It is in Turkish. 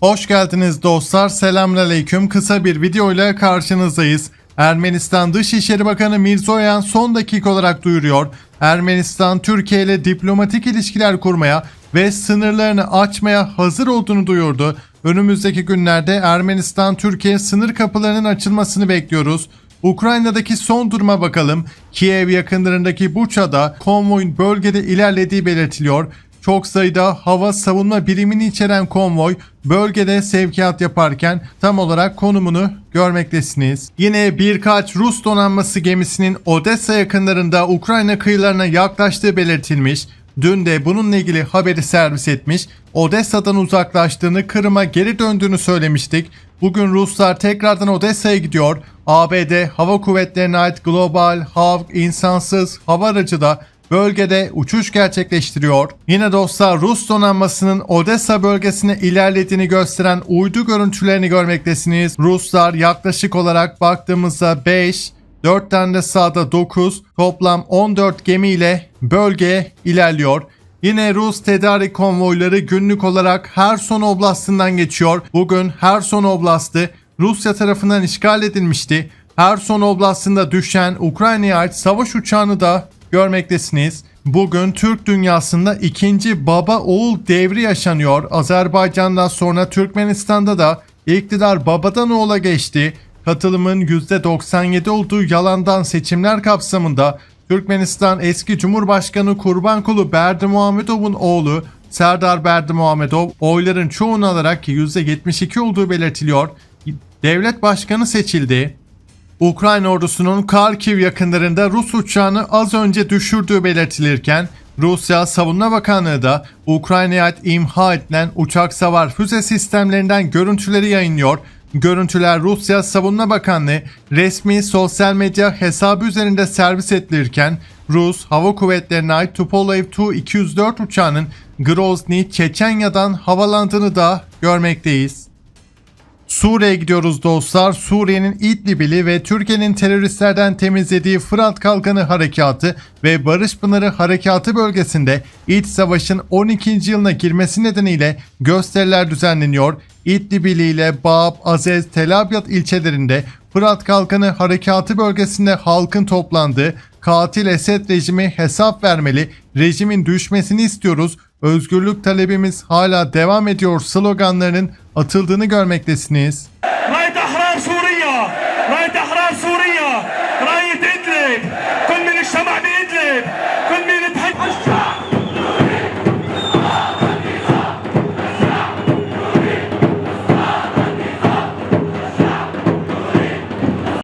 Hoş geldiniz dostlar. Selamünaleyküm. Kısa bir video ile karşınızdayız. Ermenistan Dışişleri Bakanı Mirzoyan son dakika olarak duyuruyor. Ermenistan Türkiye ile diplomatik ilişkiler kurmaya ve sınırlarını açmaya hazır olduğunu duyurdu. Önümüzdeki günlerde Ermenistan Türkiye sınır kapılarının açılmasını bekliyoruz. Ukrayna'daki son duruma bakalım. Kiev yakınlarındaki Buça'da konvoyun bölgede ilerlediği belirtiliyor. Çok sayıda hava savunma birimini içeren konvoy bölgede sevkiyat yaparken tam olarak konumunu görmektesiniz. Yine birkaç Rus donanması gemisinin Odessa yakınlarında Ukrayna kıyılarına yaklaştığı belirtilmiş. Dün de bununla ilgili haberi servis etmiş. Odessa'dan uzaklaştığını, Kırım'a geri döndüğünü söylemiştik. Bugün Ruslar tekrardan Odessa'ya gidiyor. ABD Hava Kuvvetleri'ne ait Global Hawk insansız hava aracı da bölgede uçuş gerçekleştiriyor. Yine dostlar Rus donanmasının Odessa bölgesine ilerlediğini gösteren uydu görüntülerini görmektesiniz. Ruslar yaklaşık olarak baktığımızda 5, 4 tane de sağda 9, toplam 14 gemiyle bölgeye ilerliyor. Yine Rus tedarik konvoyları günlük olarak Herson Oblast'ından geçiyor. Bugün Herson Oblast'ı Rusya tarafından işgal edilmişti. Herson Oblast'ında düşen Ukrayna'ya ait savaş uçağını da görmektesiniz. Bugün Türk dünyasında ikinci baba oğul devri yaşanıyor. Azerbaycan'dan sonra Türkmenistan'da da iktidar babadan oğula geçti. Katılımın %97 olduğu yalandan seçimler kapsamında Türkmenistan eski Cumhurbaşkanı Kurbankulu Berdimuhamedov'un oğlu Serdar Berdimuhamedov oyların çoğunu alarak %72 olduğu belirtiliyor. Devlet başkanı seçildi. Ukrayna ordusunun Kharkiv yakınlarında Rus uçağını az önce düşürdüğü belirtilirken Rusya Savunma Bakanlığı da Ukrayna'ya ait imha edilen uçak savar füze sistemlerinden görüntüleri yayınlıyor. Görüntüler Rusya Savunma Bakanlığı resmi sosyal medya hesabı üzerinde servis edilirken Rus Hava Kuvvetleri'ne ait Tupolev Tu-204 uçağının Grozny, Çeçenya'dan havalandığını da görmekteyiz. Suriye'ye gidiyoruz dostlar. Suriye'nin İdlib'li ve Türkiye'nin teröristlerden temizlediği Fırat Kalkanı Harekatı ve Barış Pınarı Harekatı bölgesinde iç savaşın 12. yılına girmesi nedeniyle gösteriler düzenleniyor. İdlib'li ile Bab, Azez, Tel Abyad ilçelerinde Fırat Kalkanı Harekatı bölgesinde halkın toplandığı katil Esed rejimi hesap vermeli, rejimin düşmesini istiyoruz, özgürlük talebimiz hala devam ediyor sloganlarının atıldığını görmektesiniz.